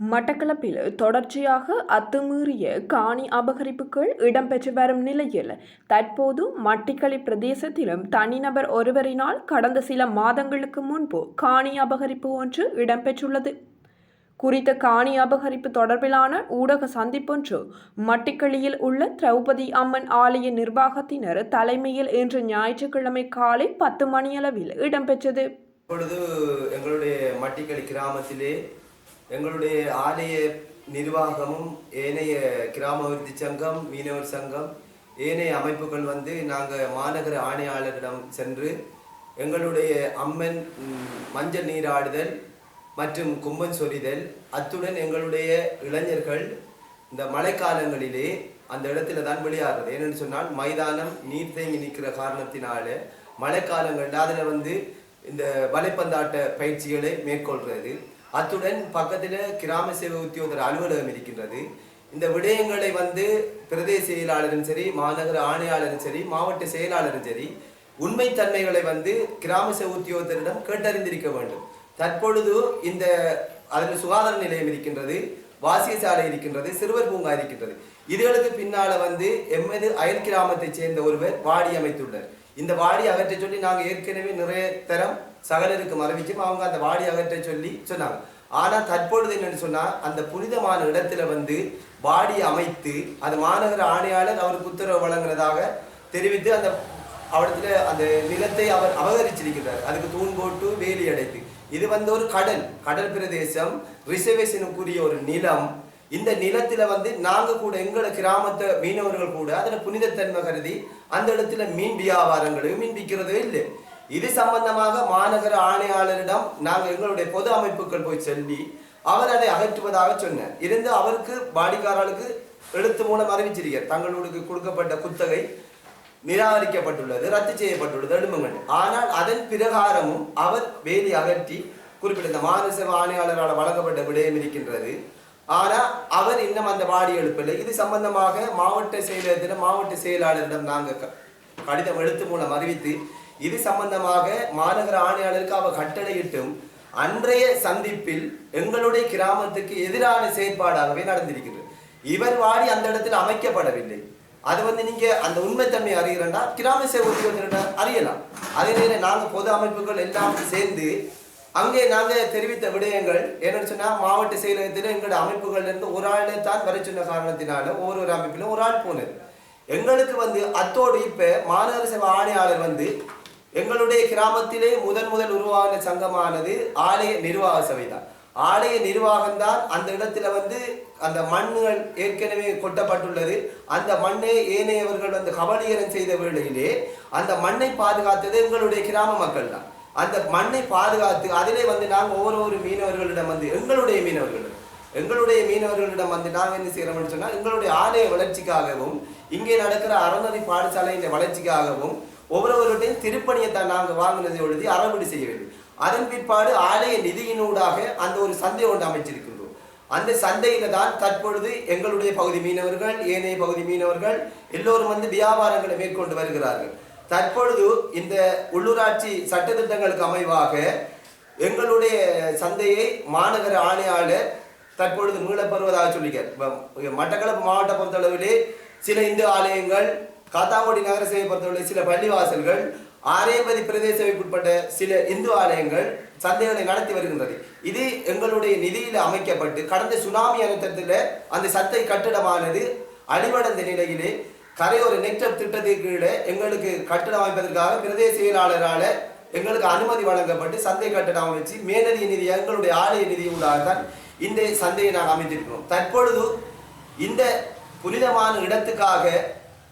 மட்டக்களப்பில் தொடர்ச்சியாக அத்துமீறிய காணி அபகரிப்புகள் இடம்பெற்று வரும் நிலையில் தற்போது மட்டிக்களி பிரதேசத்திலும் தனிநபர் ஒருவரினால் கடந்த சில மாதங்களுக்கு முன்பு காணி அபகரிப்பு ஒன்று இடம்பெற்றுள்ளது. குறித்த காணி அபகரிப்பு தொடர்பிலான ஊடக சந்திப்பொன்று மட்டிக்களியில் உள்ள திரௌபதி அம்மன் ஆலய நிர்வாகத்தினர் தலைமையில் இன்று ஞாயிற்றுக்கிழமை காலை பத்து மணியளவில் இடம்பெற்றது. இப்பொழுது எங்களுடைய மட்டிக்களி கிராமத்திலே எங்களுடைய ஆலய நிர்வாகமும் ஏனைய கிராம விருத்தி சங்கம் மீனவர் சங்கம் ஏனைய அமைப்புகள் வந்து நாங்கள் மாநகர ஆணையாளரிடம் சென்று எங்களுடைய அம்மன் மஞ்சள் நீராடுதல் மற்றும் கும்பன் சொரிதல் அத்துடன் எங்களுடைய இளைஞர்கள் இந்த மழைக்காலங்களிலே அந்த இடத்துல தான் விளையாடுறது. ஏன்னு சொன்னால் மைதானம் நீர் தேங்கி நிற்கிற காரணத்தினால மழைக்காலங்களில் அதில் வந்து இந்த வலைப்பந்தாட்ட பயிற்சிகளை மேற்கொள்கிறது அத்துடன் பக்கத்தில் கிராம சேவை உத்தியோகத்தர் அலுவலகம் இருக்கின்றது. இந்த விடயங்களை வந்து பிரதேச செயலாளரும் சரி மாநகர ஆணையாளரும் சரி மாவட்ட செயலாளரும் சரி உண்மைத்தன்மைகளை வந்து கிராம சேவை உத்தியோகத்தரிடம் கேட்டறிந்திருக்க வேண்டும். தற்பொழுது இந்த அதில் சுகாதார நிலையம் இருக்கின்றது வாசிய சாலை இருக்கின்றது சிறுவர் பூங்கா இருக்கின்றது. இதுகளுக்கு பின்னால வந்து எம்மது அயல் கிராமத்தைச் சேர்ந்த ஒருவர் வாடி அமைத்துள்ளார். இந்த வாடி அகற்ற சொல்லி நாங்கள் ஏற்கனவே நிறைய தரம் சகலருக்கு மறைவிச்சும் அவங்க அந்த வாடி அகற்ற சொல்லி சொன்னாங்க. ஆனால் தற்பொழுது என்னன்னு சொன்னால் அந்த புனிதமான இடத்துல வந்து வாடி அமைத்து அது மாநகர ஆணையாளர் அவருக்கு உத்தரவு வழங்குறதாக தெரிவித்து அந்த அவடத்துல அந்த நிலத்தை அவர் அபகரிச்சிருக்கிறார். அதுக்கு தூண் போட்டு வேலி அடைத்து. இது வந்து ஒரு கடல் கடல் பிரதேசம். ரிசர்வேஷனுக்குரிய ஒரு நிலம். இந்த நிலத்துல வந்து நாங்க கூட எங்களோட கிராமத்தை மீனவர்கள் கூட அதில் புனிதத்தன்மை கருதி அந்த இடத்துல மீன் வியாபாரங்களையும் மீன் விற்கிறதே இல்லை. இது சம்பந்தமாக மாநகர ஆணையாளரிடம் நாங்கள் எங்களுடைய பொது அமைப்புகள் போய் சொல்லி அவர் அதை அகற்றுவதாக சொன்னார். இருந்து அவருக்கு வாடிக்காரர்களுக்கு எழுத்து மூலம் அறிவிச்சிருக்கார் தங்களுக்கு கொடுக்கப்பட்ட குத்தகை நிராகரிக்கப்பட்டுள்ளது ரத்து செய்யப்பட்டுள்ளது எடுமங்கண்டு ஆனால் அதன் பிரகாரமும் அவர் வேலி அகற்றி குறிப்பிட்ட இந்த ஆணையாளரால் வழங்கப்பட்ட விடயம் இருக்கின்றது. ஆனால் அவர் இன்னும் அந்த வாடி எழுப்பலை. இது சம்பந்தமாக மாவட்ட செயலகத்திடம் மாவட்ட செயலாளரிடம் நாங்கள் க- கடிதம் எழுத்து மூலம் அறிவித்து இது சம்பந்தமாக மாநகர ஆணையாளருக்கு அவர் கட்டளையிட்டும் அன்றைய சந்திப்பில் எங்களுடைய கிராமத்துக்கு எதிரான செயற்பாடாகவே நடந்திருக்கிறது. இவர் வாடி அந்த இடத்தில் அமைக்கப்படவில்லை. அது வந்து நீங்க அந்த உண்மைத்தன்மை அறிகிறேன்னா கிராம சேவை உத்தியோகத்தினர் அறியலாம். அதே நேரம் நாங்கள் பொது அமைப்புகள் எல்லாம் சேர்ந்து அங்கே நாங்கள் தெரிவித்த விடயங்கள் என்னன்னு சொன்னால் மாவட்ட செயலகத்தில் எங்களுடைய அமைப்புகள்ல இருந்து ஒரு ஆளை தான் வர சொன்ன காரணத்தினால ஒவ்வொரு ஒரு அமைப்பிலும் ஒரு ஆள் போனது. எங்களுக்கு வந்து அத்தோடு இப்ப மாநகர சேவை ஆணையாளர் வந்து எங்களுடைய கிராமத்திலே முதன் முதல் உருவான சங்கமானது ஆலய நிர்வாக சபை தான் ஆலய நிர்வாகம் தான் அந்த இடத்துல வந்து அந்த மண்ணுகள் ஏற்கனவே கொட்டப்பட்டுள்ளது. அந்த மண்ணை ஏனையவர்கள் வந்து கபலீகரம் செய்த வேளையிலே அந்த மண்ணை பாதுகாத்தது எங்களுடைய கிராம மக்கள் தான் அந்த மண்ணை பாதுகாத்து அதிலே வந்து நாங்கள் ஒவ்வொரு ஒரு மீனவர்களிடம் வந்து எங்களுடைய மீனவர்களிடம் எங்களுடைய மீனவர்களிடம் வந்து நாங்கள் என்ன செய்யறோம்னு சொன்னால் எங்களுடைய ஆலய வளர்ச்சிக்காகவும் இங்கே நடக்கிற அறநதி பாடசாலையின் வளர்ச்சிக்காகவும் ஒவ்வொருவருடையும் திருப்பணியை தான் நாங்கள் வாங்கினதை எழுதி அறவீடு செய்ய வேண்டும். அதன் பிற்பாடு ஆலய நிதியினூடாக அந்த ஒரு சந்தை ஒன்று அமைச்சிருக்கின்றோம். அந்த சந்தையில தான் தற்பொழுது எங்களுடைய பகுதி மீனவர்கள் ஏனைய பகுதி மீனவர்கள் எல்லோரும் வந்து வியாபாரங்களை மேற்கொண்டு வருகிறார்கள். தற்பொழுது இந்த உள்ளூராட்சி சட்டத்திட்டங்களுக்கு அமைவாக எங்களுடைய சந்தையை மாநகர ஆணையாளர் தற்பொழுது மீளப்பெறுவதாக சொல்லிக்க மட்டக்களப்பு மாவட்ட பொறுத்தளவிலே சில இந்து ஆலயங்கள் காத்தாங்குடி நகர பொறுத்தவரை சில பள்ளிவாசல்கள் ஆரேபதி பிரதேச சில இந்து ஆலயங்கள் சந்தைகளை நடத்தி வருகின்றது. இது எங்களுடைய நிதியில் அமைக்கப்பட்டு கடந்த சுனாமி அனர்த்தத்தில் அந்த சத்தை கட்டிடமானது அடிவடைந்த நிலையிலே கரையோர நெக்டப் திட்டத்திற்கு கீழே எங்களுக்கு கட்டிடம் அமைப்பதற்காக பிரதேச செயலாளரால் எங்களுக்கு அனுமதி வழங்கப்பட்டு சந்தை கட்டடம் அமைச்சு மேலதிக நிதி எங்களுடைய ஆலய நிதி தான் இந்த சந்தையை நாங்கள் அமைத்திருக்கிறோம். தற்பொழுது இந்த புனிதமான இடத்துக்காக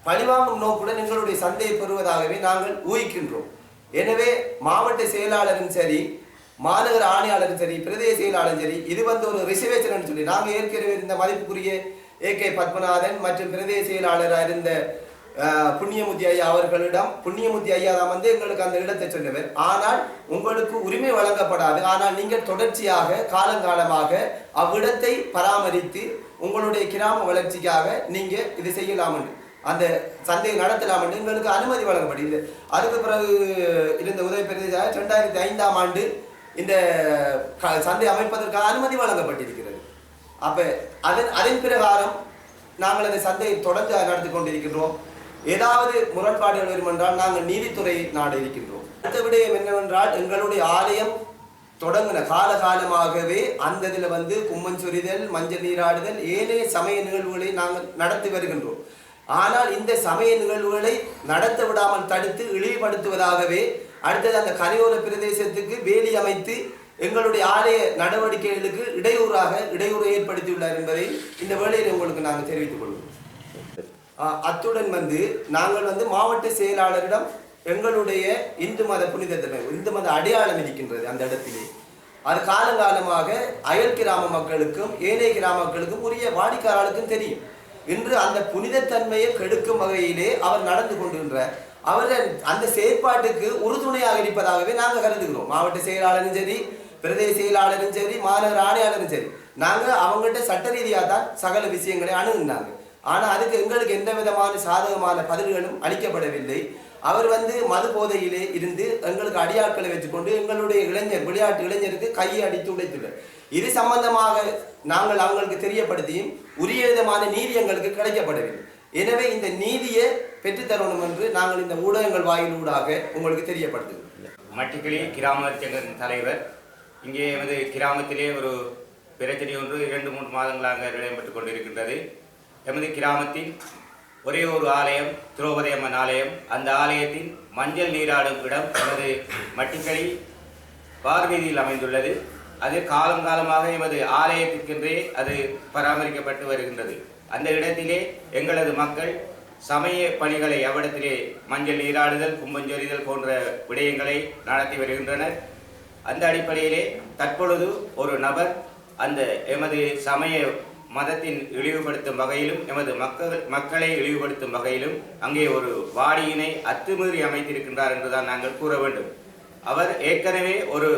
பழிவாங்கும் நோக்குடன் எங்களுடைய சந்தையை பெறுவதாகவே நாங்கள் ஊகிக்கின்றோம். எனவே மாவட்ட செயலாளரும் சரி மாநகர ஆணையாளரும் சரி பிரதேச செயலாளரும் சரி இது வந்து ஒரு ரிசர்வேஷன் சொல்லி நாங்கள் ஏற்கனவே இருந்த மதிப்புக்குரிய ஏ கே பத்மநாதன் மற்றும் பிரதேச செயலாளராக இருந்த புண்ணியமுத்தி ஐயா அவர்களிடம் புண்ணியமுத்தி ஐயா தான் வந்து எங்களுக்கு அந்த இடத்தை சொன்னவர். ஆனால் உங்களுக்கு உரிமை வழங்கப்படாது. ஆனால் நீங்கள் தொடர்ச்சியாக காலங்காலமாக அவ்விடத்தை பராமரித்து உங்களுடைய கிராம வளர்ச்சிக்காக நீங்கள் இது செய்யலாம் என்று. அந்த சந்தையை நடத்தலாம் எங்களுக்கு அனுமதி வழங்கப்படுகிறது அதுக்கு பிறகு இருந்த உதவி பிரதேச ரெண்டாயிரத்தி ஐந்தாம் ஆண்டு இந்த க- சந்தை அமைப்பதற்காக அனுமதி வழங்கப்பட்டிருக்கிறது. அப்போ அதன் அதன் பிரகாரம் நாங்கள் அந்த சந்தையை தொடர்ந்து நடத்தி கொண்டிருக்கின்றோம். ஏதாவது முரண்பாடுகள் வரும் என்றால் நாங்கள் நீதித்துறை நாடு இருக்கின்றோம். அடுத்த விடயம் என்னவென்றால் எங்களுடைய ஆலயம் தொடங்கின காலகாலமாகவே அந்த இதில் வந்து கும்மன் சொரிதல் மஞ்சள் நீராடுதல் ஏனைய சமய நிகழ்வுகளை நாங்கள் நடத்தி வருகின்றோம். ஆனால் இந்த சமய நிகழ்வுகளை நடத்த விடாமல் தடுத்து இழிவுபடுத்துவதாகவே அடுத்தது அந்த கரையோர பிரதேசத்துக்கு வேலி அமைத்து எங்களுடைய ஆலய நடவடிக்கைகளுக்கு இடையூறாக இடையூறு ஏற்படுத்தியுள்ளார் என்பதை இந்த வேளையில் உங்களுக்கு நாங்கள் தெரிவித்துக் கொள்வோம். அத்துடன் வந்து நாங்கள் வந்து மாவட்ட செயலாளரிடம் எங்களுடைய இந்து மத புனிதத்தன்மை இந்து மத அடையாளம் இருக்கின்றது அந்த இடத்திலே. அது காலங்காலமாக அயல் கிராம மக்களுக்கும் ஏனைய கிராம மக்களுக்கும் உரிய வாடிக்கையாளருக்கும் தெரியும். இன்று அந்த புனிதத்தன்மையை கெடுக்கும் வகையிலே அவர் நடந்து கொண்டிருக்கிறார் அவர்கள் அந்த செயற்பாட்டுக்கு உறுதுணையாக இருப்பதாகவே நாங்கள் கருதுகிறோம். மாவட்ட செயலாளரும் சரி பிரதேச செயலாளரும் சரி மாநகர ஆணையாளரும் சரி நாங்கள் அவங்கள்ட்ட சட்ட ரீதியாக தான் சகல விஷயங்களை அணுகுனாங்க. ஆனால் அதுக்கு எங்களுக்கு எந்த விதமான சாதகமான பதில்களும் அளிக்கப்படவில்லை. அவர் வந்து மது போதையிலே இருந்து எங்களுக்கு அடியாட்களை வச்சுக்கொண்டு எங்களுடைய இளைஞர் விளையாட்டு இளைஞருக்கு கையை அடித்து உடைத்துள்ளார் இது சம்பந்தமாக நாங்கள் அவங்களுக்கு தெரியப்படுத்தியும் உரிய விதமான நீதி எங்களுக்கு கிடைக்கப்படவில்லை. எனவே இந்த நீதியை பெற்றுத்தரணும் என்று நாங்கள் இந்த ஊடகங்கள் வாயிலூடாக உங்களுக்கு தெரியப்படுத்துகிறோம். மட்டிக்கிளி கிராம சங்கத்தின் தலைவர். இங்கே வந்து கிராமத்திலே ஒரு பிரச்சனை ஒன்று இரண்டு மூன்று மாதங்களாக நடைபெற்றுக் கொண்டிருக்கின்றது. எமது கிராமத்தில் ஒரே ஒரு ஆலயம் திரௌபதி அம்மன் ஆலயம். அந்த ஆலயத்தின் மஞ்சள் நீராடும் இடம் எமது மட்டிக்களி பார்வீதியில் அமைந்துள்ளது. அது காலம் காலமாக எமது ஆலயத்திற்கென்றே அது பராமரிக்கப்பட்டு வருகின்றது. அந்த இடத்திலே எங்களது மக்கள் சமய பணிகளை அவ்விடத்திலே மஞ்சள் நீராடுதல் கும்பஞ்சொறிதல் போன்ற விடயங்களை நடத்தி வருகின்றனர். அந்த அடிப்படையிலே தற்பொழுது ஒரு நபர் அந்த எமது சமய மதத்தின் இழிவுபடுத்தும் வகையிலும் எமது மக்கள் மக்களை இழிவுபடுத்தும் வகையிலும் அங்கே ஒரு வாடியினை அத்துமீறி அமைத்திருக்கின்றார் என்றுதான் நாங்கள் கூற வேண்டும். அவர் ஏற்கனவே ஒரு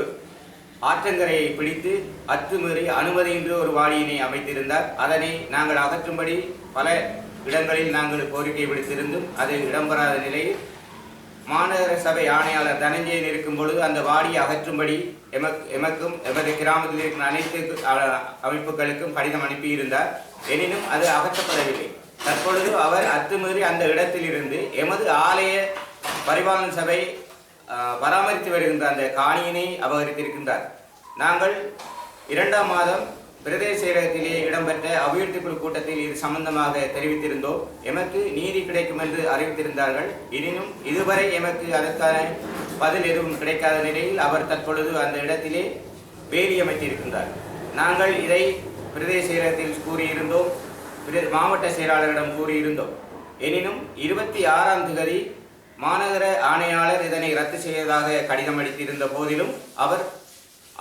ஆற்றங்கரையை பிடித்து அத்துமீறி அனுமதியின்றி ஒரு வாடியினை அமைத்திருந்தார். அதனை நாங்கள் அகற்றும்படி பல இடங்களில் நாங்கள் கோரிக்கை விடுத்திருந்தும் அது இடம்பெறாத நிலையில் மாநகர சபை ஆணையாளர் தனஞ்சயன் இருக்கும் பொழுது அந்த வாடியை அகற்றும்படி எமக் எமக்கும் எமது கிராமத்தில் இருக்கும் அனைத்து அமைப்புகளுக்கும் கடிதம் அனுப்பியிருந்தார். எனினும் அது அகற்றப்படவில்லை. தற்பொழுது அவர் அத்துமீறி அந்த இடத்திலிருந்து எமது ஆலய பரிபாலன சபை பராமரித்து வருகின்ற அந்த காணியினை அபகரித்திருக்கின்றார். நாங்கள் இரண்டாம் மாதம் பிரதேச செயலகத்திலே இடம்பெற்ற அபிவிருத்தி குழு கூட்டத்தில் இது சம்பந்தமாக தெரிவித்திருந்தோம். எமக்கு நீதி கிடைக்கும் என்று அறிவித்திருந்தார்கள். எனினும் இதுவரை எமக்கு அதற்கான பதில் எதுவும் கிடைக்காத நிலையில் அவர் தற்பொழுது அந்த இடத்திலே வேலி அமைத்திருக்கின்றார். நாங்கள் இதை பிரதேச செயலகத்தில் கூறியிருந்தோம். மாவட்ட செயலாளரிடம் கூறியிருந்தோம். எனினும் இருபத்தி ஆறாம் தேதி மாநகர ஆணையாளர் இதனை ரத்து செய்வதாக கடிதம் அளித்திருந்த போதிலும் அவர்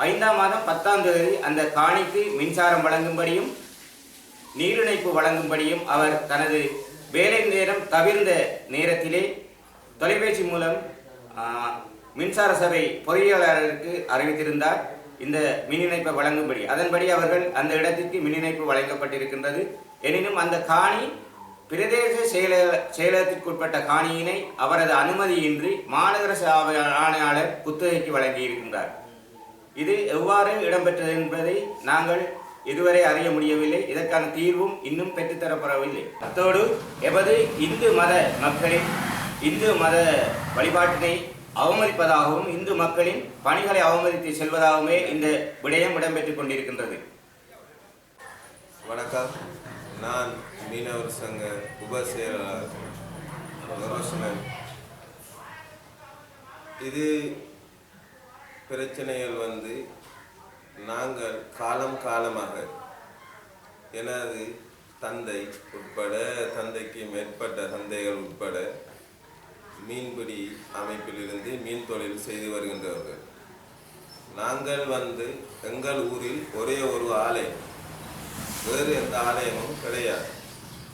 ஐந்தாம் மாதம் பத்தாம் தேதி அந்த காணிக்கு மின்சாரம் வழங்கும்படியும் நீரிணைப்பு வழங்கும்படியும் அவர் தனது வேலை நேரம் தவிர்ந்த நேரத்திலே தொலைபேசி மூலம் மின்சார சபை பொறியியலாளருக்கு அறிவித்திருந்தார் இந்த மின் இணைப்பை வழங்கும்படி. அதன்படி அவர்கள் அந்த இடத்திற்கு மின் இணைப்பு வழங்கப்பட்டிருக்கின்றது. எனினும் அந்த காணி பிரதேச செயல செயலகத்திற்குட்பட்ட காணியினை அவரது அனுமதியின்றி மாநகர ஆணையாளர் குத்தகைக்கு வழங்கியிருக்கின்றார். இது எவ்வாறு இடம்பெற்றது என்பதை நாங்கள் இதுவரை அறிய முடியவில்லை. இதற்கான தீர்வும் இன்னும் பெற்றுத்தரப்படவில்லை. அத்தோடு எமது இந்து மத மக்களின் இந்து மத வழிபாட்டினை அவமதிப்பதாகவும் இந்து மக்களின் பணிகளை அவமதித்து செல்வதாகவுமே இந்த விடயம் இடம்பெற்றுக் கொண்டிருக்கின்றது. வணக்கம். நான் மீனவர் சங்க உப செயலாளர் இது பிரச்சனைகள் வந்து நாங்கள் காலம் காலமாக எனது தந்தை உட்பட தந்தைக்கு மேற்பட்ட தந்தைகள் உட்பட மீன்பிடி அமைப்பிலிருந்து மீன் தொழில் செய்து வருகின்றவர்கள். நாங்கள் வந்து எங்கள் ஊரில் ஒரே ஒரு ஆலயம். வேறு எந்த ஆலயமும் கிடையாது.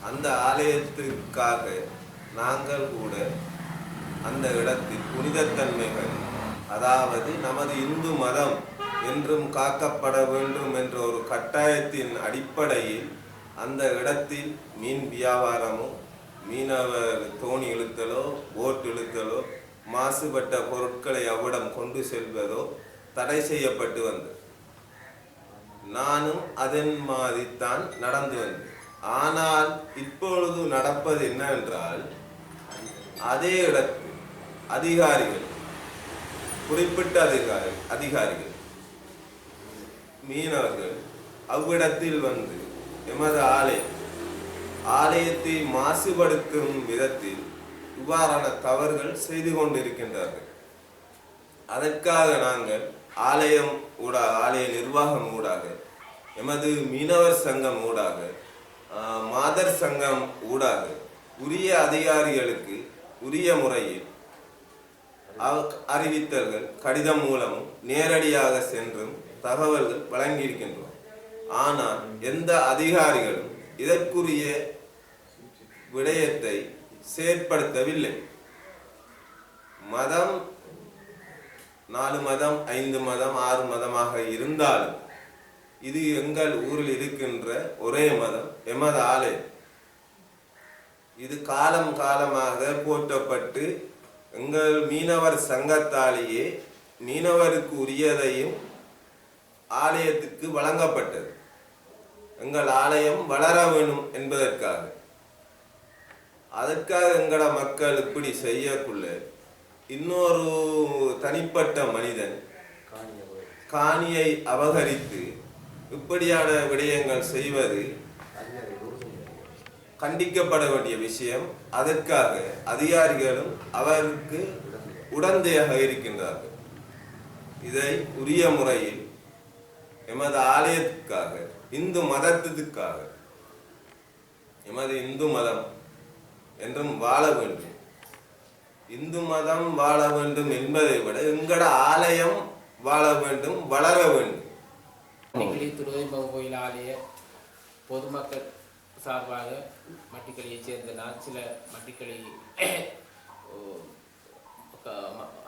அந்த ஆலயத்திற்காக நாங்கள் கூட அந்த இடத்தில் புனிதத்தன்மைகள் அதாவது நமது இந்து மதம் என்றும் காக்கப்பட வேண்டும் என்ற ஒரு கட்டாயத்தின் அடிப்படையில் அந்த இடத்தில் மீன் வியாபாரமோ மீனவர் தோணி இழுத்தலோ போட் இழுத்தலோ மாசுபட்ட பொருட்களை அவ்விடம் கொண்டு செல்வதோ தடை செய்யப்பட்டு வந்தது. நானும் அதன் மாதிரித்தான் நடந்து வந்தேன். ஆனால் இப்பொழுது நடப்பது என்னவென்றால் அதே இடத்தில் அதிகாரிகள் குறிப்பிட்ட அதிகாரி அதிகாரிகள் மீனவர்கள் அவ்விடத்தில் வந்து எமது ஆலயம் ஆலயத்தை மாசுபடுத்தும் விதத்தில் இவ்வாறான தவறுகள் செய்து கொண்டிருக்கின்றார்கள். அதற்காக நாங்கள் ஆலயம் ஊடாக ஆலய நிர்வாகம் ஊடாக எமது மீனவர் சங்கம் ஊடாக ஆஹ், மாதர் சங்கம் ஊடாக உரிய அதிகாரிகளுக்கு உரிய முறையில் அறிவித்தல்கள் கடிதம் மூலமும் நேரடியாக சென்றும் தகவல்கள் வழங்கியிருக்கின்றோம் ஆனால் எந்த அதிகாரிகளும் இதற்குரிய விடயத்தை செயற்படுத்தவில்லை. மதம் நாலு மதம் ஐந்து மதம் ஆறு மதமாக இருந்தாலும் இது எங்கள் ஊரில் இருக்கின்ற ஒரே மதம் எமது ஆலயம். இது காலம் காலமாக போற்றப்பட்டு எங்கள் மீனவர் சங்கத்தாலேயே மீனவருக்கு உரியதையும் ஆலயத்துக்கு வழங்கப்பட்டது. எங்கள் ஆலயம் வளர வேணும் என்பதற்காக. அதற்காக எங்கள மக்கள் இப்படி செய்யக்குள்ள இன்னொரு தனிப்பட்ட மனிதன் காணியை அபகரித்து இப்படியான விடயங்கள் செய்வது கண்டிக்கப்பட வேண்டிய விஷயம் அதற்காக அதிகாரிகளும் அவருக்கு உடந்தையாக இருக்கின்றார்கள். இதை உரிய முறையில் எமது ஆலயத்துக்காக இந்து மதத்துக்காக எமது இந்து மதம் என்றும் வாழ வேண்டும். இந்து மதம் வாழ வேண்டும் என்பதை விட எங்கட ஆலயம் வாழ வேண்டும் வளர வேண்டும். மட்டிக்களி திருவைம்பம் கோயில் ஆலய பொதுமக்கள் சார்பாக மட்டிக்கலையைச் சேர்ந்த நான் சில மட்டிக்களி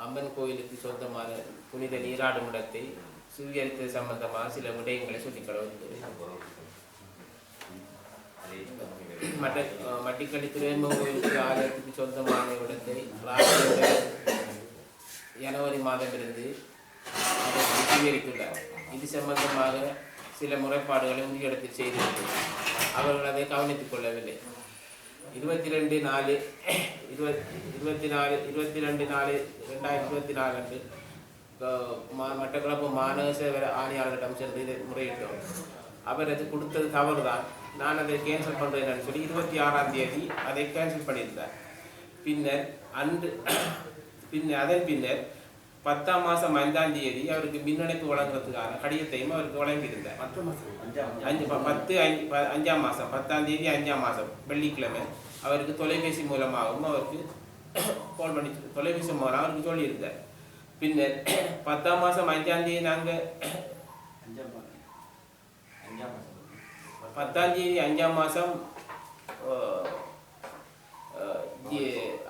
அம்மன் கோயிலுக்கு சொந்தமான புனித நீராடும் இடத்தை சுவீகரித்தது சம்பந்தமாக சில விடயங்களை சொல்லிக்கொள்ள விரும்புகிறேன். மட்ட மட்டிக்களி திருவேம்பம் கோயிலுக்கு ஆலயத்துக்கு சொந்தமான இடத்தை ஜனவரி மாதமிருந்து சுவீகரித்துள்ளார் இது சம்பந்தமாக சில முறைப்பாடுகளை உரிய இடத்தில் செய்திருக்கிறார் அவர்கள் அதை கவனித்துக் கொள்ளவில்லை. இருபத்தி ரெண்டு நாலு இருபத்தி இருபத்தி நாலு இருபத்தி ரெண்டு நாலு ரெண்டாயிரத்தி இருபத்தி நாலு அன்று க- மா- மட்டக்களப்பு மாநகர சேவை ஆணையாளரிடம் சென்று இதை முறையிட்டோம். அவர் அது கொடுத்தது தவறு தான் நான் அதை கேன்சல் பண்ணுறேன்னு சொல்லி இருபத்தி ஆறாம் தேதி அதை கேன்சல் பண்ணியிருந்தார். பின்னர் அன்று பின்னர் அதன் பின்னர் பத்தாம் மாதம் ஐந்தாம் தேதி அவருக்கு மின்னணைப்பு வழங்குறதுக்கான கடிதத்தையும் அவருக்கு வழங்கியிருந்தார். அஞ்சு பத்து அஞ்சாம் மாதம் பத்தாம் தேதி அஞ்சாம் மாதம் வெள்ளிக்கிழமை அவருக்கு தொலைபேசி மூலமாகவும் அவருக்கு கால் பண்ணி தொலைபேசி மூலம் அவருக்கு சொல்லியிருந்தார். பின்னர் பத்தாம் மாதம் அஞ்சாம் தேதி நாங்கள் பத்தாம் தேதி அஞ்சாம் மாதம்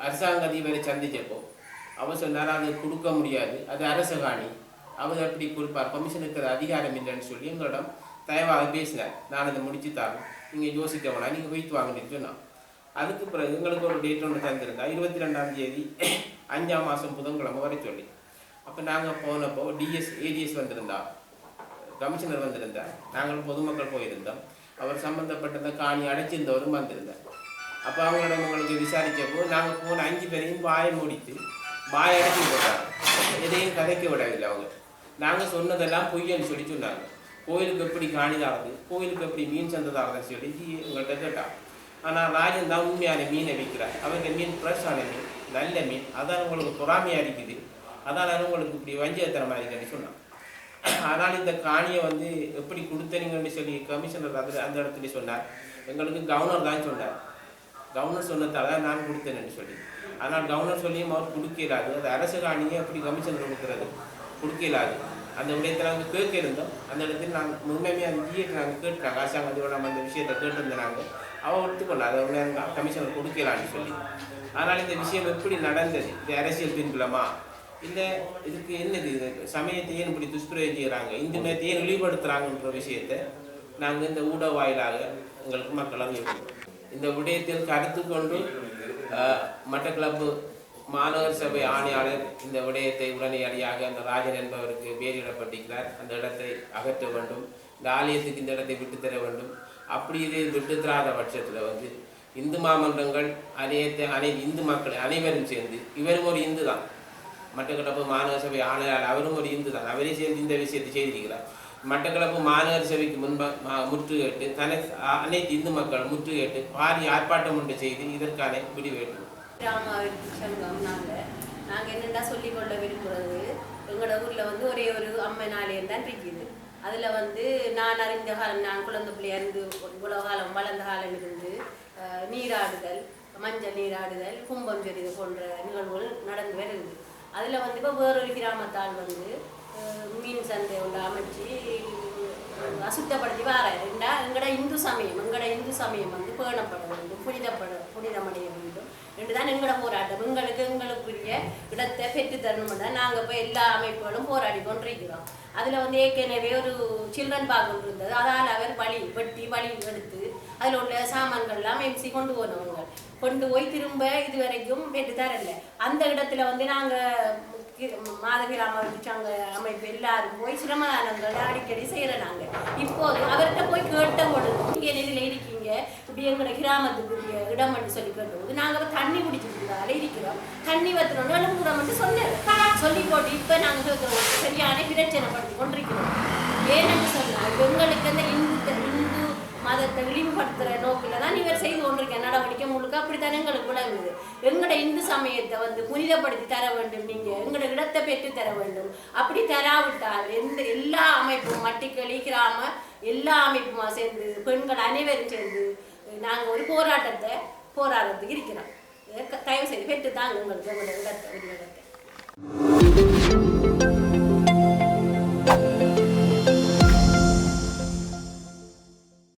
அரசாங்க அதிபரை சந்திச்சப்போ அவர் சொன்னார் அது கொடுக்க முடியாது. அது அரச காணி. அவர் எப்படி கொடுப்பார் கமிஷனுக்கு அதிகாரம் இல்லைன்னு சொல்லி எங்களிடம் தயவாக பேசினார். நான் அதை முடிச்சு தாங்க நீங்கள் யோசிக்க வேணாம். நீங்கள் வைத்து வாங்கிட்டு சொன்னான் அதுக்கு பிறகு எங்களுக்கு ஒரு டேட் ஒன்று தந்திருந்தா இருபத்தி ரெண்டாம் தேதி அஞ்சாம் மாதம் புதன்கிழமை வரை சொல்லி. அப்போ நாங்கள் போனப்போ டிஎஸ் ஏடிஎஸ் வந்திருந்தா கமிஷனர் வந்திருந்தார். நாங்கள் பொதுமக்கள் போயிருந்தோம். அவர் சம்மந்தப்பட்ட இந்த காணி அடைச்சிருந்தவரும் வந்திருந்தார். அப்போ அவங்களோட உங்களுக்கு விசாரிச்சப்போ நாங்கள் போன அஞ்சு பேரையும் வாயை முடித்து வாயை அடைச்சி போட்டாங்க எதையும் கதைக்க விடவில்லை அவங்க. நாங்கள் சொன்னதெல்லாம் பொய்யன்னு சொல்லி சொன்னாங்க. கோயிலுக்கு எப்படி காணிதாகுது கோயிலுக்கு எப்படி மீன் சந்ததாகுதுன்னு சொல்லி உங்கள்கிட்ட கேட்டான். ஆனால் ராஜன் தான் உண்மையான மீனை விற்கிறார். அவங்க மீன் ஃப்ரெஷ்ஷான மீன் நல்ல மீன். அதான் உங்களுக்கு பொறாமையாக இருக்குது. அதான் உங்களுக்கு இப்படி வஞ்சியத்தனமாக இருக்குன்னு சொன்னான். ஆனால் இந்த காணியை வந்து எப்படி கொடுத்தனீங்கன்னு சொல்லி கமிஷனர் அதில் அந்த இடத்துல சொன்னார். எங்களுக்கு கவர்னர் தான் சொன்னார். கவர்னர் சொன்னதால நான் கொடுத்தேன்னு சொல்லி. ஆனால் கவர்னர் சொல்லியும் அவர் கொடுக்கலாது. அது அரசு காணியை அப்படி கமிஷனர் கொடுக்கிறது. கொடுக்கலாது. அந்த விடயத்தை நாங்கள் கேட்க இருந்தோம். அந்த இடத்துல நாங்கள் முன்னமே அந்த ஜிஏட்டு நாங்கள் கேட்டுறாங்க அரசாங்கத்தோட நம்ம அந்த விஷயத்தை கேட்டிருந்தாங்க அவள் ஒத்துக்கொள்ள அதை உடனே கமிஷனர் கொடுக்கலான்னு சொல்லி. ஆனால் இந்த விஷயம் எப்படி நடந்தது? இது அரசியல் பின்புலமா? இல்லை இதுக்கு என்னது இது? சமயத்தையே இப்படி துஷ்பிரயோகம் செய்கிறாங்க இந்து மதத்தை இழிவுபடுத்துகிறாங்கன்ற விஷயத்தை நாங்கள் இந்த ஊடக வாயிலாக எங்களுக்கு மக்கள் அறிவிக்கிறோம். இந்த விடயத்தில் கருத்து கொண்டு மற்ற கிளப்பு மாநகர சபை ஆணையாளர் இந்த விடயத்தை உடனடியாக அந்த ராஜன் என்பவருக்கு பேரிடப்பட்டிருக்கிறார். அந்த இடத்தை அகற்ற வேண்டும். இந்த ஆலயத்துக்கு இந்த இடத்தை விட்டு தர வேண்டும். அப்படி இது விட்டு தராத பட்சத்தில் வந்து இந்து மாமன்றங்கள் அனைத்து அனை இந்து மக்கள் அனைவரும் சேர்ந்து இவரும் ஒரு இந்து தான் மட்டக்களப்பு மாநகர சபை ஆணையாளர் அவரும் ஒரு இந்து தான் அவரே சேர்ந்து இந்த விஷயத்தை செய்திருக்கிறார். மட்டக்களப்பு மாநகர சபைக்கு முன்ப மா- முற்றுகையிட்டு தன அனைத்து இந்து மக்கள் முற்றுகையிட்டு பாரி ஆர்ப்பாட்டம் ஒன்று செய்து இதற்கான முடிவு வேண்டும் கிராம அபிவிருத்தி சங்கம் நாங்கள் நாங்கள் என்னென்னா சொல்லிக்கொள்ள விரும்புகிறது எங்களோட ஊரில் வந்து ஒரே ஒரு அம்மன் ஆலயம் தான் இருக்குது. அதில் வந்து நான் அறிந்த காலம் நான் குழந்தை பிள்ளையா இருந்து இவ்வளவு காலம் வளர்ந்த காலம் இருந்து நீராடுதல் மஞ்சள் நீராடுதல் கும்பம் சொரிதல் போன்ற நிகழ்வுகள் நடந்து வருது. அதில் வந்து இப்போ வேறொரு கிராமத்தால் வந்து மீன் சந்தை உண்டு அமைச்சு அசுத்தப்படுத்தி வாரேன் ரெண்டா எங்களோட இந்து சமயம் எங்களோட இந்து சமயம் வந்து பேணப்பட வேண்டும் புனிதப்பட புனிதமடைய வேண்டும் ரெண்டு தான் எங்களோட போராட்டம் எங்களுக்கு எங்களுக்குரிய இடத்தை பெற்று தரணும் தான் நாங்கள் இப்போ எல்லா அமைப்புகளும் போராடி கொண்டிருக்கிறோம் அதில் வந்து ஏற்கனவே ஒரு சில்ட்ரன் பார்க் ஒன்று இருந்தது அதால் அவர் வழி வெட்டி வழி எடுத்து அதில் உள்ள சாமான்கள்லாம் எம்சி கொண்டு போனவங்க கொண்டு போய் திரும்ப இது வரைக்கும் பெற்று தரல அந்த இடத்துல வந்து நாங்கள் மாதவிராம சங்க அமைப்பு எல்லாரும் போய் சிரமதானங்கள் அடிக்கடி செய்யற நாங்க. இப்போது அவர்கிட்ட போய் கேட்ட பொழுது நீங்க நிலையில இருக்கீங்க இப்படி எங்களோட கிராமத்துக்குரிய இடம் என்று சொல்லி கேட்டபோது நாங்க தண்ணி குடிச்சிருந்தால இருக்கிறோம் தண்ணி வத்துறோம்னு எழுப்புறோம் என்று சொன்னார் சொல்லி போட்டு இப்ப நாங்க சரியான பிரச்சனை பண்ணி கொண்டிருக்கிறோம். ஏன்னு சொன்னா எங்களுக்கு அந்த மதத்தை நோக்கில் தான் இவர் செய்து கொண்டிருக்க நடவடிக்கை முழுக்க அப்படித்தான் எங்களுக்கு விளங்குது. எங்களோட இந்து சமயத்தை வந்து புனிதப்படுத்தி தர வேண்டும். நீங்கள் எங்களோட இடத்தை பெற்று தர வேண்டும். அப்படி தராவிட்டால் எந்த எல்லா அமைப்பும் மட்டிக்களி கிராம எல்லா அமைப்புமா சேர்ந்து பெண்கள் அனைவரும் சேர்ந்து நாங்கள் ஒரு போராட்டத்தை போராடுறதுக்கு இருக்கிறோம். தயவு செய்து பெற்று தாங்க உங்களுக்கு எங்களோட இடத்தை ஒரு இடத்தை.